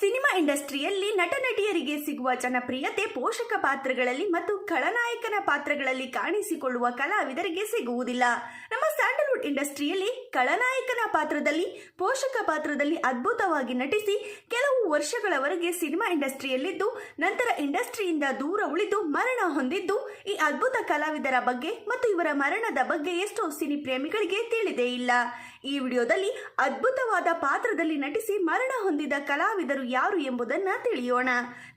Cinema ಇಂಡಸ್ಟ್ರಿಯಲ್ಲಿ ನಟ ನಟಿಯರಿಗೆ ಸಿಗುವ ಜನಪ್ರಿಯತೆ ಪೋಷಕ ಪಾತ್ರಗಳಲ್ಲಿ ಮತ್ತು ಖಳನಾಯಕನ ಪಾತ್ರಗಳಲ್ಲಿ ಕಾಣಿಸಿಕೊಳ್ಳುವ ಕಲಾವಿದರಿಗೆ ಸಿಗುವುದಿಲ್ಲ. ನಮ್ಮ ಸ್ಯಾಂಡಲ್ವುಡ್ ಇಂಡಸ್ಟ್ರಿಯಲ್ಲಿ ಖಳನಾಯಕನ ಪಾತ್ರದಲ್ಲಿ, ಪೋಷಕ ಪಾತ್ರದಲ್ಲಿ ಅದ್ಭುತವಾಗಿ ನಟಿಸಿ ಕೆಲವು ವರ್ಷಗಳವರೆಗೆ ಸಿನಿಮಾ ಇಂಡಸ್ಟ್ರಿಯಲ್ಲಿದ್ದು, ನಂತರ ಇಂಡಸ್ಟ್ರಿಯಿಂದ ದೂರ ಉಳಿದು ಮರಣ ಹೊಂದಿದ್ದು, ಈ ಅದ್ಭುತ ಕಲಾವಿದರ ಬಗ್ಗೆ ಮತ್ತು ಇವರ ಮರಣದ ಬಗ್ಗೆ ಎಷ್ಟೋ ಸಿನಿ ಪ್ರೇಮಿಗಳಿಗೆ ತಿಳಿದೇ ಇಲ್ಲ. ಈ ವಿಡಿಯೋದಲ್ಲಿ ಅದ್ಭುತವಾದ ಪಾತ್ರದಲ್ಲಿ ನಟಿಸಿ ಮರಣ ಹೊಂದಿದ ಕಲಾವಿದರು ಯಾರು ಎಂಬುದನ್ನು ತಿಳಿಯೋಣ.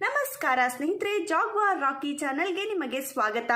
ನಮಸ್ಕಾರ ಸ್ನೇಹಿತರೆ, ಜಾಗ್ವಾರ್ ರಾಕಿ ಚಾನೆಲ್ಗೆ ನಿಮಗೆ ಸ್ವಾಗತ.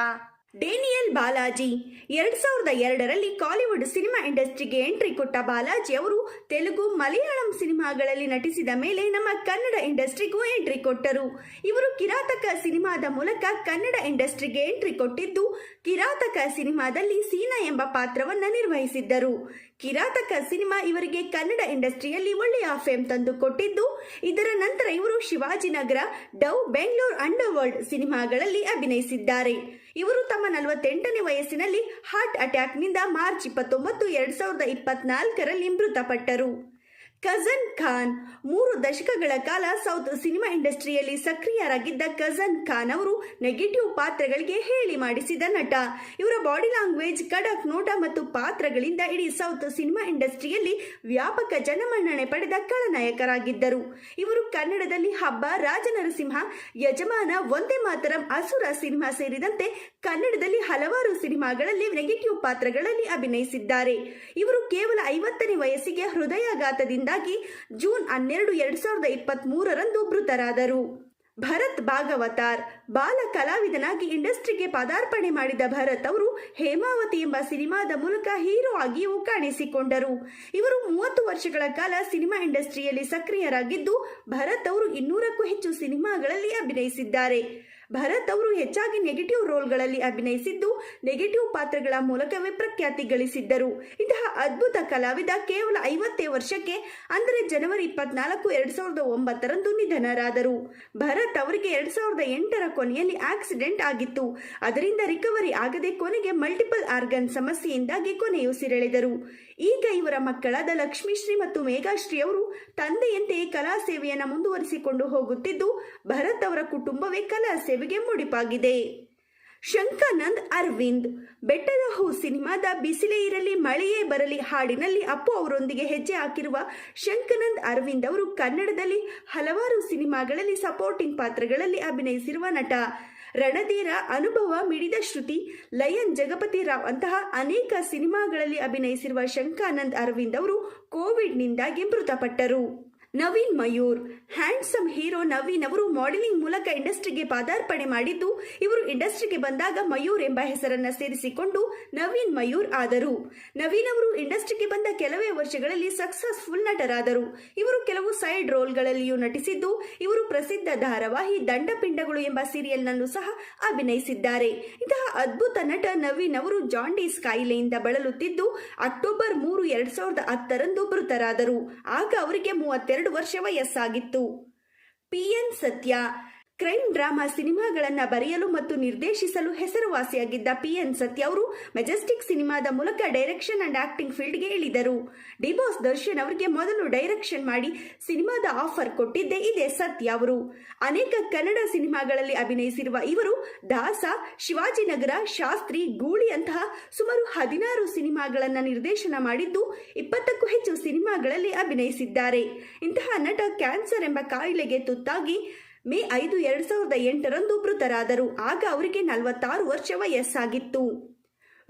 ಡೇನಿಯಲ್ ಬಾಲಾಜಿ. ಎರಡು ಸಾವಿರದ ಎರಡರಲ್ಲಿ ಕಾಲಿವುಡ್ ಸಿನಿಮಾ ಇಂಡಸ್ಟ್ರಿಗೆ ಎಂಟ್ರಿ ಕೊಟ್ಟ ಬಾಲಾಜಿ ಅವರು ತೆಲುಗು, ಮಲಯಾಳಂ ಸಿನಿಮಾಗಳಲ್ಲಿ ನಟಿಸಿದ ಮೇಲೆ ನಮ್ಮ ಕನ್ನಡ ಇಂಡಸ್ಟ್ರಿಗೂ ಎಂಟ್ರಿ ಕೊಟ್ಟರು. ಇವರು ಕಿರಾತಕ ಸಿನಿಮಾದ ಮೂಲಕ ಕನ್ನಡ ಇಂಡಸ್ಟ್ರಿಗೆ ಎಂಟ್ರಿ ಕೊಟ್ಟಿದ್ದು ಕಿರಾತಕ ಸಿನಿಮಾದಲ್ಲಿ ಸೀನಾ ಎಂಬ ಪಾತ್ರವನ್ನು ನಿರ್ವಹಿಸಿದ್ದರು. ಕಿರಾತಕ ಸಿನಿಮಾ ಇವರಿಗೆ ಕನ್ನಡ ಇಂಡಸ್ಟ್ರಿಯಲ್ಲಿ ಒಳ್ಳೆಯ ಫೇಮ್ ತಂದು ಕೊಟ್ಟಿದ್ದು ಇದರ ನಂತರ ಇವರು ಶಿವಾಜಿನಗರ ಡವ್ ಬೆಂಗಳೂರು ಅಂಡರ್ ವರ್ಲ್ಡ್ ಸಿನಿಮಾಗಳಲ್ಲಿ ಅಭಿನಯಿಸಿದ್ದಾರೆ. ಇವರು ತಮ್ಮ ನಲವತ್ತೆಂಟನೇ ವಯಸ್ಸಿನಲ್ಲಿ ಹಾರ್ಟ್ ಅಟ್ಯಾಕ್ನಿಂದ ಮಾರ್ಚ್ ಇಪ್ಪತ್ತೊಂಬತ್ತು, ಎರಡ್ ಸಾವಿರದ ಇಪ್ಪತ್ನಾಲ್ಕರಲ್ಲಿ ಮೃತಪಟ್ಟರು. ಕಜನ್ ಖಾನ್. ಮೂರು ದಶಕಗಳ ಕಾಲ ಸೌತ್ ಸಿನಿಮಾ ಇಂಡಸ್ಟ್ರಿಯಲ್ಲಿ ಸಕ್ರಿಯರಾಗಿದ್ದ ಕಜನ್ ಖಾನ್ ಅವರು ನೆಗೆಟಿವ್ ಪಾತ್ರಗಳಿಗೆ ಹೇಳಿ ಮಾಡಿಸಿದ ನಟ. ಇವರ ಬಾಡಿ ಲ್ಯಾಂಗ್ವೇಜ್ ಕಡಕ್ ನೋಟ ಮತ್ತು ಪಾತ್ರಗಳಿಂದ ಇಡೀ ಸೌತ್ ಸಿನಿಮಾ ಇಂಡಸ್ಟ್ರಿಯಲ್ಲಿ ವ್ಯಾಪಕ ಜನಮನ್ನಣೆ ಪಡೆದ ಖಳನಾಯಕರಾಗಿದ್ದರು. ಇವರು ಕನ್ನಡದಲ್ಲಿ ಹಬ್ಬ, ರಾಜನರಸಿಂಹ, ಯಜಮಾನ ಒಂದೇ ಮಾತರಂ, ಅಸುರ ಸಿನಿಮಾ ಸೇರಿದಂತೆ ಕನ್ನಡದಲ್ಲಿ ಹಲವಾರು ಸಿನಿಮಾಗಳಲ್ಲಿ ನೆಗೆಟಿವ್ ಪಾತ್ರಗಳಲ್ಲಿ ಅಭಿನಯಿಸಿದ್ದಾರೆ. ಇವರು ಕೇವಲ ಐವತ್ತನೇ ವಯಸ್ಸಿಗೆ ಹೃದಯಾಘಾತದಿಂದಾಗಿ ಜೂನ್ ಹನ್ನೆರಡು ಎರಡ್ ಸಾವಿರದ ಇಪ್ಪತ್ತ್ ಮೂರರಂದು ಮೃತರಾದರು. ಭರತ್ ಭಾಗವತಾರ್, ಬಾಲ ಕಲಾವಿದನಾಗಿ ಇಂಡಸ್ಟ್ರಿಗೆ ಪದಾರ್ಪಣೆ ಮಾಡಿದ ಭರತ್ ಅವರು ಹೇಮಾವತಿ ಎಂಬ ಸಿನಿಮಾದ ಮೂಲಕ ಹೀರೋ ಆಗಿಯೂ ಕಾಣಿಸಿಕೊಂಡರು. ಇವರು ಮೂವತ್ತು ವರ್ಷಗಳ ಕಾಲ ಸಿನಿಮಾ ಇಂಡಸ್ಟ್ರಿಯಲ್ಲಿ ಸಕ್ರಿಯರಾಗಿದ್ದು, ಭರತ್ ಅವರು ಇನ್ನೂರಕ್ಕೂ ಹೆಚ್ಚು ಸಿನಿಮಾಗಳಲ್ಲಿ ಅಭಿನಯಿಸಿದ್ದಾರೆ. ಭರತ್ ಅವರು ಹೆಚ್ಚಾಗಿ ನೆಗೆಟಿವ್ ರೋಲ್ಗಳಲ್ಲಿ ಅಭಿನಯಿಸಿದ್ದು ನೆಗೆಟಿವ್ ಪಾತ್ರಗಳ ಮೂಲಕವೇ ಪ್ರಖ್ಯಾತಿ ಗಳಿಸಿದ್ದರು. ಇಂತಹ ಅದ್ಭುತ ಕಲಾವಿದ ಕೇವಲ ಐವತ್ತೇ ವರ್ಷಕ್ಕೆ, ಅಂದರೆ ಜನವರಿ ಇಪ್ಪತ್ನಾಲ್ಕು, ಎರಡ್ ಸಾವಿರದ ಒಂಬತ್ತರಂದು ನಿಧನರಾದರು. ಭರತ್ ಅವರಿಗೆ ಎರಡ್ ಸಾವಿರದ ಎಂಟರ ಕೊನೆಯಲ್ಲಿ ಆಕ್ಸಿಡೆಂಟ್ ಆಗಿತ್ತು. ಅದರಿಂದ ರಿಕವರಿ ಆಗದೆ ಕೊನೆಗೆ ಮಲ್ಟಿಪಲ್ ಆರ್ಗನ್ ಸಮಸ್ಯೆಯಿಂದಾಗಿ ಕೊನೆಯುಸಿರೆಳೆದರು ಈಗ ಇವರ ಮಕ್ಕಳಾದ ಲಕ್ಷ್ಮೀಶ್ರೀ ಮತ್ತು ಮೇಘಾಶ್ರೀ ಅವರು ತಂದೆಯಂತೆ ಕಲಾ ಸೇವೆಯನ್ನು ಮುಂದುವರಿಸಿಕೊಂಡು ಹೋಗುತ್ತಿದ್ದು, ಭರತ್ ಅವರ ಕುಟುಂಬವೇ ಕಲಾ ಸೇವೆಗೆ ಮುಡಿಪಾಗಿದೆ. ಶಂಕಾನಂದ್ ಅರವಿಂದ್, ಬೆಟ್ಟದ ಹೂ ಸಿನಿಮಾದ ಬಿಸಿಲೇ ಇರಲಿ, ಮಳೆಯೇ ಬರಲಿ, ಹಾಡಿನಲ್ಲಿ ಅಪ್ಪು ಅವರೊಂದಿಗೆ ಹೆಜ್ಜೆ ಹಾಕಿರುವ ಶಂಕನಂದ್ ಅರವಿಂದ್ ಅವರು ಕನ್ನಡದಲ್ಲಿ ಹಲವಾರು ಸಿನಿಮಾಗಳಲ್ಲಿ ಸಪೋರ್ಟಿಂಗ್ ಪಾತ್ರಗಳಲ್ಲಿ ಅಭಿನಯಿಸಿರುವ ನಟ. ರಣಧೀರ ಅನುಭವ ಮಿಡಿದ ಶ್ರುತಿ, ಲಯನ್, ಜಗಪತಿ ರಾವ್ ಅಂತಹ ಅನೇಕ ಸಿನಿಮಾಗಳಲ್ಲಿ ಅಭಿನಯಿಸಿರುವ ಶಂಕಾನಂದ್ ಅರವಿಂದ್ ಅವರು ಕೋವಿಡ್ನಿಂದಾಗಿ ಮೃತಪಟ್ಟರು. ನವೀನ್ ಮಯೂರ್. ಹ್ಯಾಂಡ್ಸಮ್ ಹೀರೋ ನವೀನ್ ಅವರು ಮಾಡೆಲಿಂಗ್ ಮೂಲಕ ಇಂಡಸ್ಟ್ರಿಗೆ ಪಾದಾರ್ಪಣೆ ಮಾಡಿದ್ದು, ಇವರು ಇಂಡಸ್ಟ್ರಿಗೆ ಬಂದಾಗ ಮಯೂರ್ ಎಂಬ ಹೆಸರನ್ನ ಸೇರಿಸಿಕೊಂಡು ನವೀನ್ ಮಯೂರ್ ಆದರು. ನವೀನ್ ಅವರು ಇಂಡಸ್ಟ್ರಿಗೆ ಬಂದ ಕೆಲವೇ ವರ್ಷಗಳಲ್ಲಿ ಸಕ್ಸಸ್ಫುಲ್ ನಟರಾದರು. ಇವರು ಕೆಲವು ಸೈಡ್ ರೋಲ್ಗಳಲ್ಲಿಯೂ ನಟಿಸಿದ್ದು, ಇವರು ಪ್ರಸಿದ್ಧ ಧಾರಾವಾಹಿ ದಂಡಪಿಂಡಗಳು ಎಂಬ ಸೀರಿಯಲ್ನಲ್ಲೂ ಸಹ ಅಭಿನಯಿಸಿದ್ದಾರೆ. ಇಂತಹ ಅದ್ಭುತ ನಟ ನವೀನ್ ಅವರು ಜಾಂಡೀಸ್ ಕಾಯಿಲೆಯಿಂದ ಬಳಲುತ್ತಿದ್ದು, ಅಕ್ಟೋಬರ್ ಮೂರು, ಎರಡ್ ಸಾವಿರದ ಹತ್ತರಂದು ಮೃತರಾದರು. ಆಗ ಅವರಿಗೆ ಮೂವತ್ತೆರಡು ವರ್ಷ ವಯಸ್ಸಾಗಿತ್ತು ಪಿಎನ್ ಸತ್ಯ ಕ್ರೈಮ್ ಡ್ರಾಮಾ ಸಿನಿಮಾಗಳನ್ನು ಬರೆಯಲು ಮತ್ತು ನಿರ್ದೇಶಿಸಲು ಹೆಸರುವಾಸಿಯಾಗಿದ್ದ ಪಿ ಎನ್ ಸತ್ಯ ಅವರು ಮೆಜೆಸ್ಟಿಕ್ ಸಿನಿಮಾದ ಮೂಲಕ ಡೈರೆಕ್ಷನ್ ಅಂಡ್ ಆಕ್ಟಿಂಗ್ ಫೀಲ್ಡ್ಗೆ ಇಳಿದರು. ಡಿಬೋಸ್ ದರ್ಶನ್ ಅವರಿಗೆ ಮೊದಲು ಡೈರೆಕ್ಷನ್ ಮಾಡಿ ಸಿನಿಮಾದ ಆಫರ್ ಕೊಟ್ಟಿದ್ದೇ ಇದೆ ಸತ್ಯ ಅವರು. ಅನೇಕ ಕನ್ನಡ ಸಿನಿಮಾಗಳಲ್ಲಿ ಅಭಿನಯಿಸಿರುವ ಇವರು ದಾಸ ಶಿವಾಜಿನಗರ ಶಾಸ್ತ್ರಿ, ಗೂಳಿ ಅಂತಹ ಸುಮಾರು ಹದಿನಾರು ಸಿನಿಮಾಗಳನ್ನು ನಿರ್ದೇಶನ ಮಾಡಿದ್ದು ಇಪ್ಪತ್ತಕ್ಕೂ ಹೆಚ್ಚು ಸಿನಿಮಾಗಳಲ್ಲಿ ಅಭಿನಯಿಸಿದ್ದಾರೆ. ಇಂತಹ ನಟ ಕ್ಯಾನ್ಸರ್ ಎಂಬ ಕಾಯಿಲೆಗೆ ತುತ್ತಾಗಿ ಮೇ ಐದು ಎರಡು ಸಾವಿರದ ಎಂಟರಂದು ಮೃತರಾದರು. ಆಗ ಅವರಿಗೆ ನಲವತ್ತಾರು ವರ್ಷ ವಯಸ್ಸಾಗಿತ್ತು.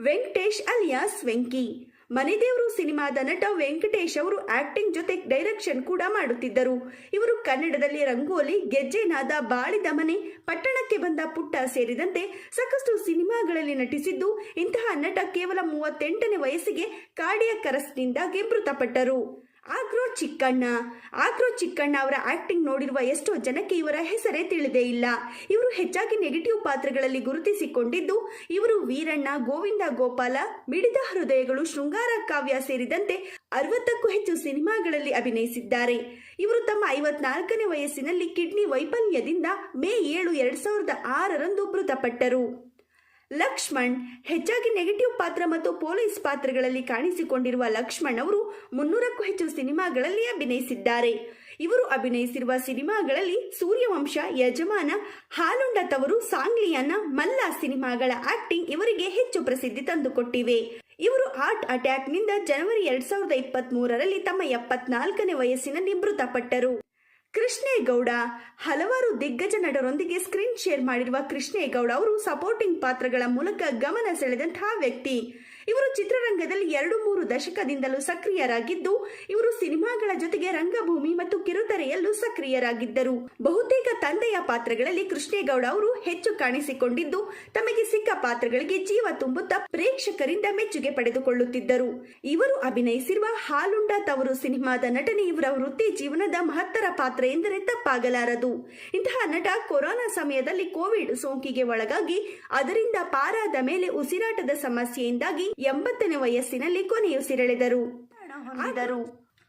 ವೆಂಕಟೇಶ್ ಅಲಿಯಾಸ್ ವೆಂಕಿ. ಮನೆದೇವರು ಸಿನಿಮಾದ ನಟ ವೆಂಕಟೇಶ್ ಅವರು ಆಕ್ಟಿಂಗ್ ಜೊತೆ ಡೈರೆಕ್ಷನ್ ಕೂಡ ಮಾಡುತ್ತಿದ್ದರು. ಇವರು ಕನ್ನಡದಲ್ಲಿ ರಂಗೋಲಿ, ಗೆಜ್ಜೆನಾದ ಬಾಳಿದ ಮನೆ, ಪಟ್ಟಣಕ್ಕೆ ಬಂದ ಪುಟ್ಟ ಸೇರಿದಂತೆ ಸಾಕಷ್ಟು ಸಿನಿಮಾಗಳಲ್ಲಿ ನಟಿಸಿದ್ದು, ಇಂತಹ ನಟ ಕೇವಲ ಮೂವತ್ತೆಂಟನೇ ವಯಸ್ಸಿಗೆ ಕಾಡಿಯ ಕರಸ್ನಿಂದಾಗಿ ಮೃತಪಟ್ಟರು. ಆಗ್ರೋ ಚಿಕ್ಕಣ್ಣ. ಆಗ್ರೋ ಚಿಕ್ಕಣ್ಣ ಅವರ ಆಕ್ಟಿಂಗ್ ನೋಡಿರುವ ಎಷ್ಟೋ ಜನಕ್ಕೆ ಇವರ ಹೆಸರೇ ತಿಳಿದೇ ಇಲ್ಲ. ಇವರು ಹೆಚ್ಚಾಗಿ ನೆಗೆಟಿವ್ ಪಾತ್ರಗಳಲ್ಲಿ ಗುರುತಿಸಿಕೊಂಡಿದ್ದು, ಇವರು ವೀರಣ್ಣ, ಗೋವಿಂದ ಗೋಪಾಲ, ಮಿಡಿದ ಹೃದಯಗಳು ಶೃಂಗಾರ ಕಾವ್ಯ ಸೇರಿದಂತೆ ಅರವತ್ತಕ್ಕೂ ಹೆಚ್ಚು ಸಿನಿಮಾಗಳಲ್ಲಿ ಅಭಿನಯಿಸಿದ್ದಾರೆ. ಇವರು ತಮ್ಮ ಐವತ್ನಾಲ್ಕನೇ ವಯಸ್ಸಿನಲ್ಲಿ ಕಿಡ್ನಿ ವೈಫಲ್ಯದಿಂದ ಮೇ ಏಳು ಎರಡ್ ಸಾವಿರದ ಆರರಂದು ಮೃತಪಟ್ಟರು. ಲಕ್ಷ್ಮಣ್ ಹೆಚ್ಚಾಗಿ ನೆಗೆಟಿವ್ ಪಾತ್ರ ಮತ್ತು ಪೊಲೀಸ್ ಪಾತ್ರಗಳಲ್ಲಿ ಕಾಣಿಸಿಕೊಂಡಿರುವ ಲಕ್ಷ್ಮಣ್ ಅವರು ಮುನ್ನೂರಕ್ಕೂ ಹೆಚ್ಚು ಸಿನಿಮಾಗಳಲ್ಲಿ ಅಭಿನಯಿಸಿದ್ದಾರೆ. ಇವರು ಅಭಿನಯಿಸಿರುವ ಸಿನಿಮಾಗಳಲ್ಲಿ ಸೂರ್ಯವಂಶ, ಯಜಮಾನ, ಹಾಲುಂಡ ತವರು, ಸಾಂಗ್ಲಿಯನ್ನ, ಮಲ್ಲ ಸಿನಿಮಾಗಳ ಆಕ್ಟಿಂಗ್ ಇವರಿಗೆ ಹೆಚ್ಚು ಪ್ರಸಿದ್ಧಿ ತಂದುಕೊಟ್ಟಿವೆ. ಇವರು ಹಾರ್ಟ್ ಅಟ್ಯಾಕ್ನಿಂದ ಜನವರಿ ಎರಡ್ ಸಾವಿರದ ಇಪ್ಪತ್ತ್ ಮೂರರಲ್ಲಿ ತಮ್ಮ ಎಪ್ಪತ್ನಾಲ್ಕನೇ ವಯಸ್ಸಿನಲ್ಲಿ ಮೃತಪಟ್ಟರು. ಕೃಷ್ಣೇಗೌಡ. ಹಲವಾರು ದಿಗ್ಗಜ ನಟರೊಂದಿಗೆ ಸ್ಕ್ರೀನ್ ಶೇರ್ ಮಾಡಿರುವ ಕೃಷ್ಣೇಗೌಡ ಅವರು ಸಪೋರ್ಟಿಂಗ್ ಪಾತ್ರಗಳ ಮೂಲಕ ಗಮನ ಸೆಳೆದಂತಹ ವ್ಯಕ್ತಿ. ಇವರು ಚಿತ್ರರಂಗದಲ್ಲಿ ಎರಡು ಮೂರು ದಶಕದಿಂದಲೂ ಸಕ್ರಿಯರಾಗಿದ್ದು, ಇವರು ಸಿನಿಮಾಗಳ ಜೊತೆಗೆ ರಂಗಭೂಮಿ ಮತ್ತು ಕಿರುತೆರೆಯಲ್ಲೂ ಸಕ್ರಿಯರಾಗಿದ್ದರು. ಬಹುತೇಕ ತಂದೆಯ ಪಾತ್ರಗಳಲ್ಲಿ ಕೃಷ್ಣೇಗೌಡ ಅವರು ಹೆಚ್ಚು ಕಾಣಿಸಿಕೊಂಡಿದ್ದು, ತಮಗೆ ಸಿಕ್ಕ ಪಾತ್ರಗಳಿಗೆ ಜೀವ ತುಂಬುತ್ತಾ ಪ್ರೇಕ್ಷಕರಿಂದ ಮೆಚ್ಚುಗೆ ಪಡೆದುಕೊಳ್ಳುತ್ತಿದ್ದರು. ಇವರು ಅಭಿನಯಿಸಿರುವ ಹಾಲುಂಡ ತವರು ಸಿನಿಮಾದ ನಟನೆ ಇವರ ವೃತ್ತಿ ಜೀವನದ ಮಹತ್ತರ ಪಾತ್ರ ಎಂದರೆ ತಪ್ಪಾಗಲಾರದು. ಇಂತಹ ನಟ ಕೊರೋನಾ ಸಮಯದಲ್ಲಿ ಕೋವಿಡ್ ಸೋಂಕಿಗೆ ಒಳಗಾಗಿ, ಅದರಿಂದ ಪಾರಾದ ಮೇಲೆ ಉಸಿರಾಟದ ಸಮಸ್ಯೆಯಿಂದಾಗಿ ಎಂಬತ್ತನೇ ವಯಸ್ಸಿನಲ್ಲಿ ಕೊನೆಯುಸಿರೆಳೆದರು.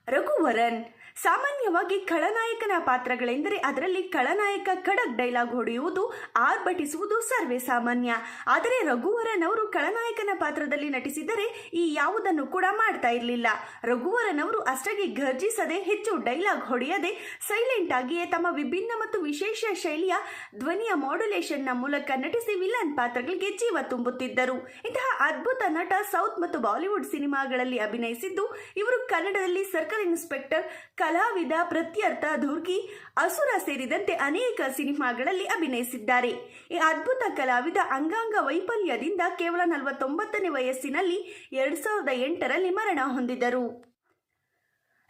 ರಘುವರನ್ ಸಾಮಾನ್ಯವಾಗಿ ಖಳನಾಯಕನ ಪಾತ್ರಗಳೆಂದರೆ ಅದರಲ್ಲಿ ಖಳನಾಯಕ ಖಡಕ್ ಡೈಲಾಗ್ ಹೊಡೆಯುವುದು, ಆರ್ಭಟಿಸುವುದು ಸರ್ವೇ ಸಾಮಾನ್ಯ. ಆದರೆ ರಘುವರನ್ ಅವರು ಖಳನಾಯಕನ ಪಾತ್ರದಲ್ಲಿ ನಟಿಸಿದರೆ ಈ ಯಾವುದನ್ನು ಕೂಡ ಮಾಡ್ತಾ ಇರಲಿಲ್ಲ. ರಘುವರನ್ ಅವರು ಅಷ್ಟಾಗಿ ಗರ್ಜಿಸದೆ ಹೆಚ್ಚು ಡೈಲಾಗ್ ಹೊಡೆಯದೆ ಸೈಲೆಂಟ್ ಆಗಿಯೇ ತಮ್ಮ ವಿಭಿನ್ನ ಮತ್ತು ವಿಶೇಷ ಶೈಲಿಯ ಧ್ವನಿಯ ಮಾಡ್ಯುಲೇಷನ್ನ ಮೂಲಕ ನಟಿಸಿ ವಿಲನ್ ಪಾತ್ರಗಳಿಗೆ ಜೀವ ತುಂಬುತ್ತಿದ್ದರು. ಇಂತಹ ಅದ್ಭುತ ನಟ ಸೌತ್ ಮತ್ತು ಬಾಲಿವುಡ್ ಸಿನಿಮಾಗಳಲ್ಲಿ ಅಭಿನಯಿಸಿದ್ದು, ಇವರು ಕನ್ನಡದಲ್ಲಿ ಸರ್ಕಲ್ ಇನ್ಸ್ಪೆಕ್ಟರ್ ಕಲಾವಿದ ಪ್ರತ್ಯರ್ಥ ದುರ್ಗಿ, ಅಸುರ ಸೇರಿದಂತೆ ಅನೇಕ ಸಿನಿಮಾಗಳಲ್ಲಿ ಅಭಿನಯಿಸಿದ್ದಾರೆ. ಈ ಅದ್ಭುತ ಕಲಾವಿದ ಅಂಗಾಂಗ ವೈಫಲ್ಯದಿಂದ ಕೇವಲ ನಲವತ್ತೊಂಬತ್ತನೇ ವಯಸ್ಸಿನಲ್ಲಿ ಎರಡ್ ಸಾವಿರದ ಎಂಟರಲ್ಲಿ ಮರಣ ಹೊಂದಿದರು.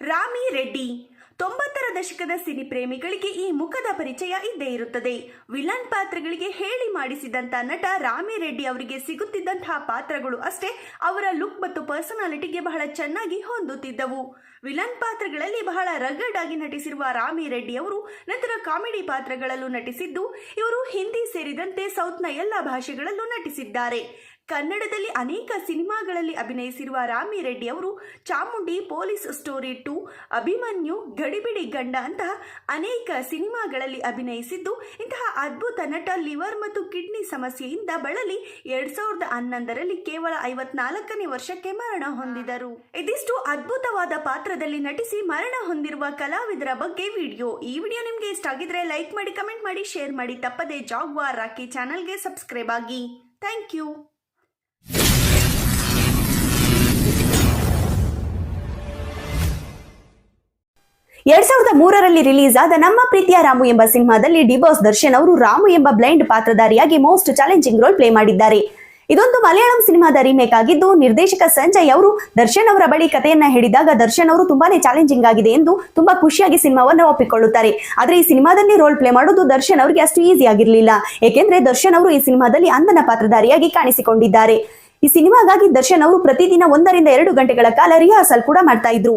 ರಾಮಿ ರೆಡ್ಡಿ, ತೊಂಬತ್ತರ ದಶಕದ ಸಿನಿ ಪ್ರೇಮಿಗಳಿಗೆ ಈ ಮುಖದ ಪರಿಚಯ ಇದ್ದೇ ಇರುತ್ತದೆ. ವಿಲನ್ ಪಾತ್ರಗಳಿಗೆ ಹೇಳಿ ಮಾಡಿಸಿದಂತ ನಟ ರಾಮಿ ರೆಡ್ಡಿ ಅವರಿಗೆ ಸಿಗುತ್ತಿದ್ದಂತಹ ಪಾತ್ರಗಳು ಅಷ್ಟೇ, ಅವರ ಲುಕ್ ಮತ್ತು ಪರ್ಸನಾಲಿಟಿಗೆ ಬಹಳ ಚೆನ್ನಾಗಿ ಹೊಂದುತ್ತಿದ್ದವು. ವಿಲನ್ ಪಾತ್ರಗಳಲ್ಲಿ ಬಹಳ ರಗಡ್ ಆಗಿ ನಟಿಸಿರುವ ರಾಮಿ ರೆಡ್ಡಿ ಅವರು ನಂತರ ಕಾಮಿಡಿ ಪಾತ್ರಗಳಲ್ಲೂ ನಟಿಸಿದ್ದು, ಇವರು ಹಿಂದಿ ಸೇರಿದಂತೆ ಸೌತ್ನ ಎಲ್ಲ ಭಾಷೆಗಳಲ್ಲೂ ನಟಿಸಿದ್ದಾರೆ. ಕನ್ನಡದಲ್ಲಿ ಅನೇಕ ಸಿನಿಮಾಗಳಲ್ಲಿ ಅಭಿನಯಿಸಿರುವ ರಾಮಿ ರೆಡ್ಡಿ ಅವರು Chamundi, police story two, Abhimanyu, Gadibidi Ganda ಅಂತಹ ಅನೇಕ ಸಿನಿಮಾಗಳಲ್ಲಿ ಅಭಿನಯಿಸಿದ್ದು, ಇಂತಹ ಅದ್ಭುತ ನಟ ಲಿವರ್ ಮತ್ತು ಕಿಡ್ನಿ ಸಮಸ್ಯೆಯಿಂದ ಬಳಲಿ ಎರಡ್ ಸಾವಿರದ ಹನ್ನೊಂದರಲ್ಲಿ ಕೇವಲ ಐವತ್ನಾಲ್ಕನೇ ವರ್ಷಕ್ಕೆ ಮರಣ ಹೊಂದಿದರು. ಇದಿಷ್ಟು ಅದ್ಭುತವಾದ ಪಾತ್ರದಲ್ಲಿ ನಟಿಸಿ ಮರಣ ಹೊಂದಿರುವ ಕಲಾವಿದರ ಬಗ್ಗೆ ವಿಡಿಯೋ. ಈ ವಿಡಿಯೋ ನಿಮಗೆ ಇಷ್ಟ ಆಗಿದ್ರೆ ಲೈಕ್ ಮಾಡಿ, ಕಮೆಂಟ್ ಮಾಡಿ, ಶೇರ್ ಮಾಡಿ. ತಪ್ಪದೆ ಜಾಗ್ವಾರ್ ರಾಕಿ ಚಾನಲ್ಗೆ ಸಬ್ಸ್ಕ್ರೈಬ್ ಆಗಿ. Thank you. ಎರಡ್ ಸಾವಿರದ ಮೂರರಲ್ಲಿ ರಿಲೀಸ್ ಆದ ನಮ್ಮ ಪ್ರೀತಿಯ ರಾಮು ಎಂಬ ಸಿನಿಮಾದಲ್ಲಿ ಡಿಬೋಸ್ ದರ್ಶನ್ ಅವರು ರಾಮು ಎಂಬ ಬ್ಲೈಂಡ್ ಪಾತ್ರಧಾರಿಯಾಗಿ ಮೋಸ್ಟ್ ಚಾಲೆಂಜಿಂಗ್ ರೋಲ್ ಪ್ಲೇ ಮಾಡಿದ್ದಾರೆ. ಇದೊಂದು ಮಲಯಾಳಂ ಸಿನಿಮಾದ ರೀಮೇಕ್ ಆಗಿದ್ದು ನಿರ್ದೇಶಕ ಸಂಜಯ್ ಅವರು ದರ್ಶನ್ ಅವರ ಬಳಿ ಕಥೆಯನ್ನ ಹೇಳಿದಾಗ ದರ್ಶನ್ ಅವರು ತುಂಬಾನೇ ಚಾಲೆಂಜಿಂಗ್ ಆಗಿದೆ ಎಂದು ತುಂಬಾ ಖುಷಿಯಾಗಿ ಸಿನಿಮಾವನ್ನು ಒಪ್ಪಿಕೊಳ್ಳುತ್ತಾರೆ. ಆದ್ರೆ ಈ ಸಿನಿಮಾದಲ್ಲಿ ರೋಲ್ ಪ್ಲೇ ಮಾಡೋದು ದರ್ಶನ್ ಅವರಿಗೆ ಅಷ್ಟು ಈಸಿ ಆಗಿರಲಿಲ್ಲ. ಏಕೆಂದ್ರೆ ದರ್ಶನ್ ಅವರು ಈ ಸಿನಿಮಾದಲ್ಲಿ ಅಂದನ ಪಾತ್ರಧಾರಿಯಾಗಿ ಕಾಣಿಸಿಕೊಂಡಿದ್ದಾರೆ. ಈ ಸಿನಿಮಾಗಾಗಿ ದರ್ಶನ್ ಅವರು ಪ್ರತಿದಿನ ಒಂದರಿಂದ ಎರಡು ಗಂಟೆಗಳ ಕಾಲ ರಿಹರ್ಸಲ್ ಕೂಡ ಮಾಡ್ತಾ ಇದ್ರು.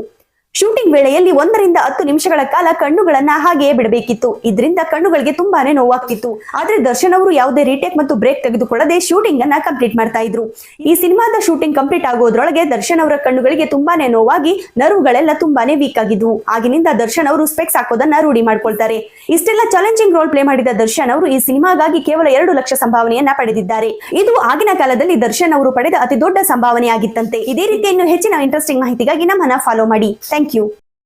ಶೂಟಿಂಗ್ ವೇಳೆಯಲ್ಲಿ ಒಂದರಿಂದ ಹತ್ತು ನಿಮಿಷಗಳ ಕಾಲ ಕಣ್ಣುಗಳನ್ನ ಹಾಗೆಯೇ ಬಿಡಬೇಕಿತ್ತು. ಇದರಿಂದ ಕಣ್ಣುಗಳಿಗೆ ತುಂಬಾನೇ ನೋವಾಗ್ತಿತ್ತು. ಆದ್ರೆ ದರ್ಶನ್ ಅವರು ಯಾವುದೇ ರೀಟೇಕ್ ಮತ್ತು ಬ್ರೇಕ್ ತೆಗೆದುಕೊಳ್ಳದೆ ಶೂಟಿಂಗ್ ಅನ್ನ ಕಂಪ್ಲೀಟ್ ಮಾಡ್ತಾ ಇದ್ರು. ಈ ಸಿನಿಮಾದ ಶೂಟಿಂಗ್ ಕಂಪ್ಲೀಟ್ ಆಗೋದ್ರೊಳಗೆ ದರ್ಶನ್ ಅವರ ಕಣ್ಣುಗಳಿಗೆ ತುಂಬಾನೇ ನೋವಾಗಿ ನರ್ವ್ಗಳೆಲ್ಲ ತುಂಬಾನೇ ವೀಕ್ ಆಗಿದ್ವು. ಆಗಿನಿಂದ ದರ್ಶನ್ ಅವರು ಸ್ಪೆಕ್ಸ್ ಹಾಕೋದನ್ನ ರೂಢಿ ಮಾಡ್ಕೊಳ್ತಾರೆ. ಇಷ್ಟೆಲ್ಲ ಚಾಲೆಂಜಿಂಗ್ ರೋಲ್ ಪ್ಲೇ ಮಾಡಿದ ದರ್ಶನ್ ಅವರು ಈ ಸಿನಿಮಾಗಾಗಿ ಕೇವಲ ಎರಡು ಲಕ್ಷ ಸಂಭಾವನೆಯನ್ನ ಪಡೆದಿದ್ದಾರೆ. ಇದು ಆಗಿನ ಕಾಲದಲ್ಲಿ ದರ್ಶನ್ ಅವರು ಪಡೆದ ಅತಿ ದೊಡ್ಡ ಸಂಭಾವನೆ ಆಗಿತ್ತಂತೆ ಇದೇ ರೀತಿಯನ್ನು ಹೆಚ್ಚಿನ ಇಂಟ್ರೆಸ್ಟಿಂಗ್ ಮಾಹಿತಿಗಾಗಿ ನಮ್ಮನ್ನ ಫಾಲೋ ಮಾಡಿ. Thank you